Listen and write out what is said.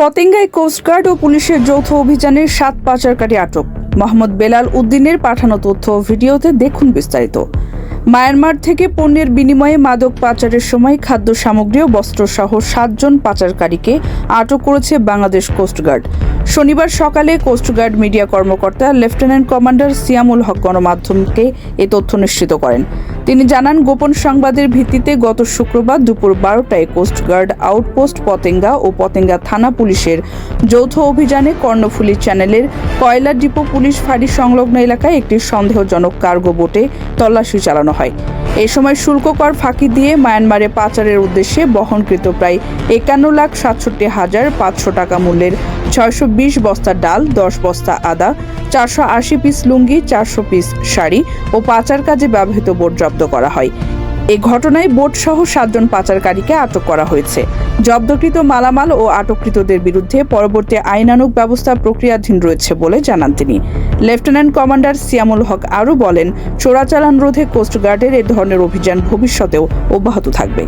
পতেঙ্গায় coast guard ও পুলিশের যৌথ অভিযানে সাত পাচারকারী আটক। মোহাম্মদ বেলাল উদ্দিনের পাঠানো তথ্য ভিডিওতে দেখুন বিস্তারিত। মায়ানমার থেকে পণ্যের বিনিময়ে মাদক পাচারের সময় খাদ্য সামগ্রী ও বস্ত্রসহ সাতজন পাচারকারীকে আটক করেছে বাংলাদেশ কোস্টগার্ড শনিবার সকালে কোস্টগার্ড মিডিয়া কর্মকর্তা লেফটেন্যান্ট কমান্ডার সিয়ামুল হক গণমাধ্যমকে এ তথ্য নিশ্চিত করেন। তিনি জানান, গোপন সংবাদের ভিত্তিতে গত শুক্রবার দুপুর বারোটায় কোস্টগার্ড আউটপোস্ট পতেঙ্গা ও পতেঙ্গা থানা পুলিশের যৌথ অভিযানে কর্ণফুলী চ্যানেলের কয়লা ডিপো পুলিশ ফাঁড়ি সংলগ্ন এলাকায় একটি সন্দেহজনক কার্গো বোটে তল্লাশি চালানো হয়। এই সময় শুল্ক কর ফাঁকি দিয়ে মায়ানমারে পাচারের উদ্দেশ্যে বহনকৃত প্রায় একান্ন লাখ সাতষট্টি হাজার পাঁচশো টাকা মূল্যের ছয়শো বিশ বস্তা ডাল, দশ বস্তা আদা, চারশো আশি পিস লুঙ্গি, চারশো পিস শাড়ি ও পাচার কাজে ব্যবহৃত বোর্ড জব্দ করা হয়। এই ঘটনায় বোট সহ সাতজন পাচারকারীকে আটক করা হয়েছে। জব্দকৃত মালামাল ও আটককৃতদের বিরুদ্ধে পরবর্তী আইনানুক ব্যবস্থা প্রক্রিয়াধীন রয়েছে বলে জানান তিনি। লেফটেন্যান্ট কমান্ডার সিয়ামুল হক আরও বলেন, চোরাচালান রোধে কোস্টগার্ডের এ ধরনের অভিযান ভবিষ্যতেও অব্যাহত থাকবে।